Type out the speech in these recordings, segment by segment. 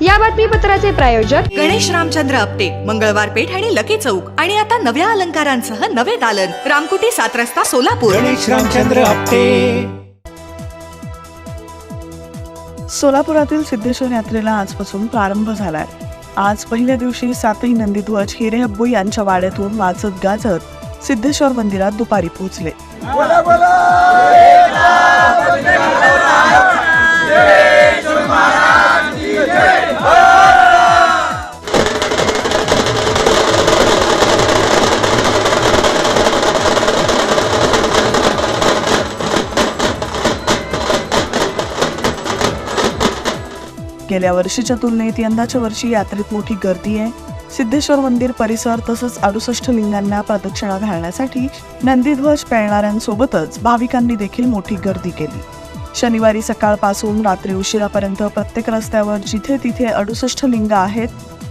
या बातमीपत्राचे प्रायोजक गणेश रामचंद्र अपटे मंगळवार पेठ आणि लकी चौक. आणि आता नव्या अलंकारांसह नवे दालन. रामकुटी सात रस्ता सोलापूर. गणेश रामचंद्र आपटे. सोलापुरातील सिद्धेश्वर यात्रेला आजपासून प्रारंभ झालाय. आज पहिल्या दिवशी सातही नंदीध्वज हिरेहब्बू यांच्या वाड्यातून वाजत गाजत सिद्धेश्वर मंदिरात दुपारी पोहोचले. गेल्या वर्षीच्या तुलनेत यंदाच्या वर्षी यात्रेत मोठी गर्दी आहे. सिद्धेश्वर मंदिर परिसर तसंच अडुसष्ट लिंगांना प्रदक्षिणा घालण्यासाठी नंदीध्वज पेळणाऱ्यांसोबतच भाविकांनी देखील मोठी गर्दी केली. शनिवारी सकाळपासून रात्री उशिरापर्यंत प्रत्येक रस्त्यावर जिथे तिथे अडुसष्ट लिंग आहेत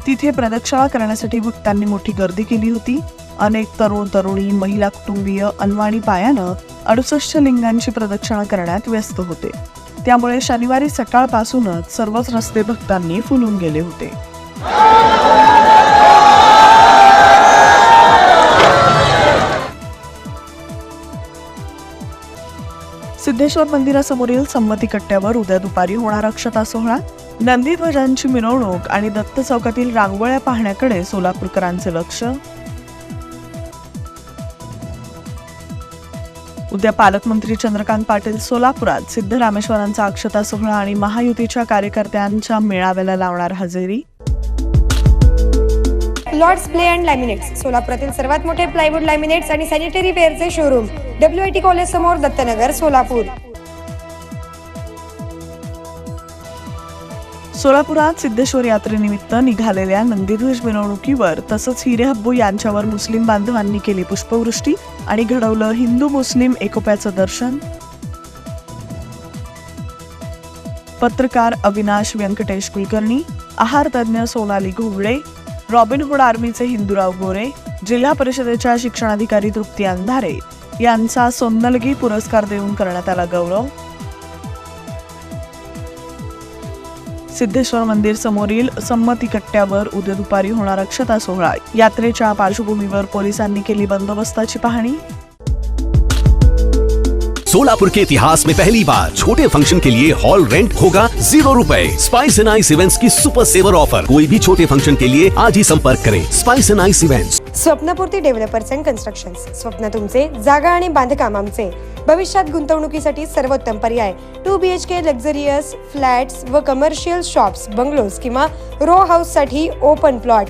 तिथे प्रदक्षिणा करण्यासाठी भक्तांनी मोठी गर्दी केली होती. अनेक तरुण तरुणी महिला कुटुंबीय अनवाणी पायानं अडुसष्ट लिंगांची प्रदक्षिणा करण्यात व्यस्त होते. त्यामुळे शनिवारी सकाळपासूनच सर्वच रस्ते भक्तांनी फुलून गेले होते. सिद्धेश्वर मंदिरासमोरील संमती कट्ट्यावर उद्या दुपारी होणार अक्षता सोहळा. नंदीध्वजांची मिरवणूक आणि दत्त चौकातील रांगोळ्या पाहण्याकडे सोलापूरकरांचे लक्ष. उद्या पालकमंत्री चंद्रकांत पाटील सोलापुरात सिद्धरामेश्वरांचा अक्षता सोहळा आणि महायुतीच्या कार्यकर्त्यांच्या मेळाव्याला लावणार हजेरी. लॉर्ड्स प्ले अँड लॅमिनेट्स सोलापुरातील सर्वात मोठे प्लायवूड लॅमिनेट्स आणि sanitary वेअरचे showroom W I T college Dattanagar Dattanagar Solapur. सोलापुरात सिद्धेश्वर यात्रेनिमित्त निघालेल्या नंदीध्वज मिरवणुकीवर तसंच हिरेहब्बू यांच्यावर मुस्लिम बांधवांनी केली पुष्पवृष्टी आणि घडवलं हिंदू मुस्लिम एकोप्याचं दर्शन. पत्रकार अविनाश व्यंकटेश कुलकर्णी आहार तज्ज्ञ सोनाली घोगडे रॉबिनहूड आर्मीचे हिंदूराव गोरे जिल्हा परिषदेच्या शिक्षणाधिकारी तृप्ती अंधारे यांचा सोन्नलगी पुरस्कार देऊन करण्यात आला गौरव. सिद्धेश्वर मंदिर समोरील संमती कट्ट्यावर उद्या दुपारी होणार अक्षता सोहळा यात्रेच्या पार्श्वभूमीवर पोलिसांनी केली बंदोबस्ताची पाहणी. सोलापुर के इतिहास में पहली बार छोटे फंक्शन के लिए हॉल रेंट होगा जीरो रूपए। स्पाइस एंड आइस इवेंट्स की सुपर सेवर ऑफर कोई भी छोटे फंक्शन के लिए आज ही संपर्क करें। Spice and ice events Swapnapurti developers and constructions स्वप्न तुमचे जागा आणि बांधकाम आमचे। भविष्यात गुंतवणुकीसाठी सर्वोत्तम पर्याय। Two B H K luxurious flats व कमर्शियल शॉप्स बंगलोज किंवा रो हाऊससाठी ओपन प्लॉट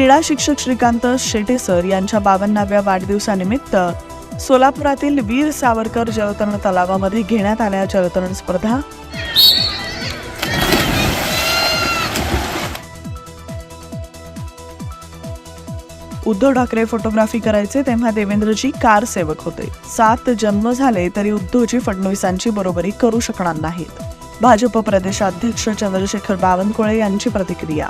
क्रीडा शिक्षक श्रीकांत शेटेसर यांच्या बावन्नाव्या वाढदिवसानिमित्त सोलापुरातील वीर सावरकर जलतरण तलावामध्ये घेण्यात आल्या जलतरण स्पर्धा. उद्धव ठाकरे फोटोग्राफी करायचे तेव्हा देवेंद्रजी कार सेवक होते. सात जन्म झाले तरी उद्धवजी फडणवीसांची बरोबरी करू शकणार नाहीत. भाजप प्रदेशाध्यक्ष चंद्रशेखर बावनकुळे यांची प्रतिक्रिया.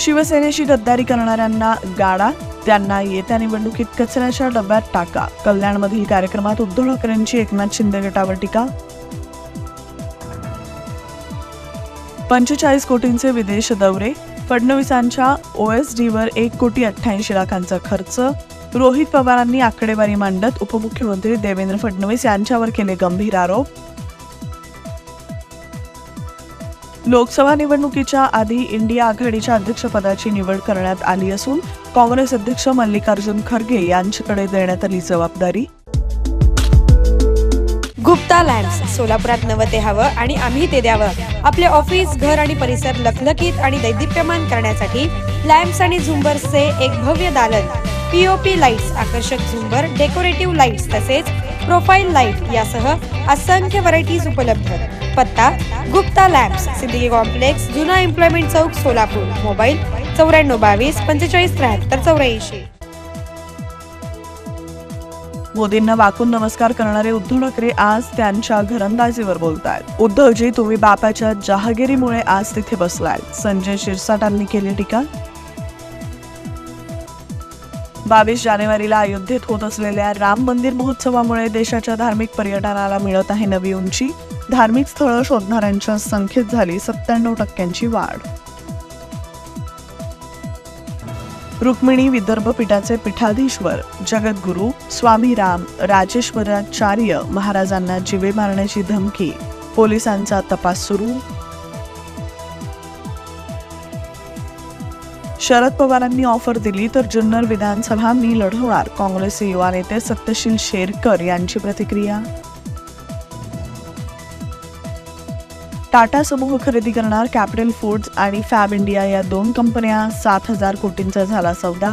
शिवसेनेशी गद्दारी करणाऱ्यांना गाडा त्यांना येत्या निवडणुकीत कचऱ्याच्या डब्यात टाका. कल्याणमधील कार्यक्रमात उद्धव ठाकरेंची एकनाथ शिंदे गटावर टीका. पंचेचाळीस कोटींचे विदेश दौरे. फडणवीसांच्या ओएसडीवर एक कोटी अठ्ठ्याऐंशी लाखांचा खर्च. रोहित पवारांनी आकडेवारी मांडत उपमुख्यमंत्री देवेंद्र फडणवीस यांच्यावर केले गंभीर आरोप. लोकसभा निवडणुकीच्या आधी इंडिया आघाडीच्या अध्यक्षपदाची निवड करण्यात आली असून काँग्रेस अध्यक्ष मल्लिकार्जुन खरगे यांच्याकडे देण्यात आली जबाबदारी. गुप्ता लॅम्प्स सोलापुरात नवं ते हवं आणि आम्ही ते द्यावं. आपले ऑफिस घर आणि परिसर लखलखीत आणि दैदिप्यमान करण्यासाठी लॅम्प्स आणि झुंबर्सचे एक भव्य दालन. पीओपी लाईट्स आकर्षक झुंबर डेकोरेटिव्ह लाईट्स तसेच प्रोफाईल लाइट यासह असंख्य व्हरायटीज उपलब्ध. पत्ता गुप्ता लॅब्स सिद्दीकी कॉम्प्लेक्स जुना एम्प्लॉयमेंट चौक सोलापूर. मोबाईल चौऱ्याण्णव बावीस पंचेचाळीस त्र्याहत्तर चौऱ्याऐंशी. मोदींना वाकून नमस्कार करणारे उद्धव ठाकरे आज त्यांच्या घरंदाजीवर बोलतायत. उद्धवजी तुम्ही बापाच्या जहागिरीमुळे आज तिथे बसलाय संजय शिरसाटांनी केली टीका? बावीस जानेवारीला अयोध्येत होत असलेल्या राम मंदिर महोत्सवामुळे देशाच्या धार्मिक पर्यटनाला मिळत आहे नवी उंची. धार्मिक स्थळं शोधणाऱ्यांच्या संख्येत झाली सत्त्याण्णव टक्क्यांची वाढ. रुक्मिणी विदर्भ पीठाचे पीठाधीश्वर जगद्गुरू स्वामी राम राजेश्वराचार्य महाराजांना जिवे मारण्याची धमकी पोलिसांचा तपास सुरू. शरद पवारांनी ऑफर दिली तर जुन्नर विधानसभा मी लढवणार काँग्रेसचे युवा नेते सत्यशील शेरकर यांची प्रतिक्रिया टाटा समूह खरेदी करणार कॅपिटल फूड्स आणि फॅब इंडिया या दोन कंपन्या सात हजार कोटींचा झाला सौदा.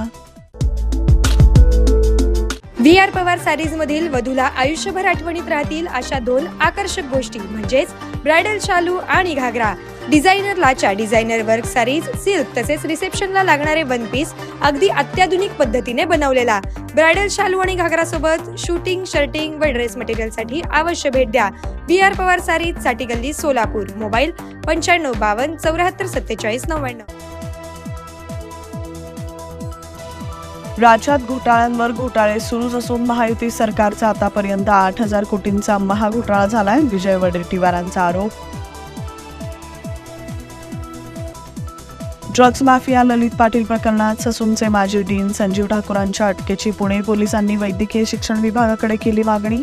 व्ही आर पवार सॅरीज मधील वधूला आयुष्यभर आठवणीत राहतील अशा दोन आकर्षक गोष्टी म्हणजेच ब्रायडल शालू आणि घागरा. डिझायनर लाचा डिझायनर वर्क सारीज सिल्क तसेच रिसेप्शनला लागणारे वन पीस अगदी अत्याधुनिक पद्धतीने बनवलेला. ब्रायडल शालू आणि घागरा सोबत शूटिंग शर्टिंग व ड्रेस मटेरियलसाठी अवश्य भेट द्या. बी आर पवार सारीजसाठी गल्ली सोलापूर. मोबाईल पंच्याण्णव बावन्न चौऱ्याहत्तर सत्तेचाळीस नव्याण्णव. राज्यात घोटाळ्यांवर घोटाळे सुरूच असून महायुती सरकारचा आतापर्यंत आठ हजार कोटींचा महाघोटाळा झालाय. विजय वडेट्टीवारांचा आरोप ड्रग्ज माफिया ललित पाटील प्रकरणात ससूनचे माजी डीन संजीव ठाकूरांच्या अटकेची पुणे पोलिसांनी वैद्यकीय शिक्षण विभागाकडे केली मागणी?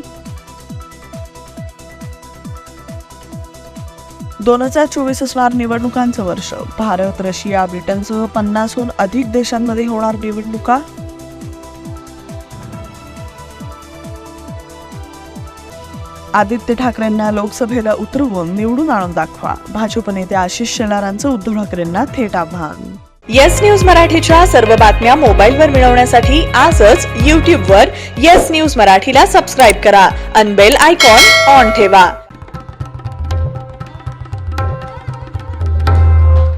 दोन हजार चोवीस असणार निवडणुकांचं वर्ष. भारत रशिया ब्रिटनसह पन्नासहून अधिक देशांमध्ये होणार निवडणुका? आदित्य ठाकरेंना लोकसभेला उतरवून निवडून आणून दाखवा. भाजप नेते आशिष शेलारांचं उद्धव ठाकरेंना थेट आव्हान. येस न्यूज मराठीच्या सर्व बातम्या मोबाईलवर मिळवण्यासाठी आजच यूट्यूबवर येस न्यूज मराठीला सबस्क्राईब करा. अनबेल आयकॉन ऑन ठेवा.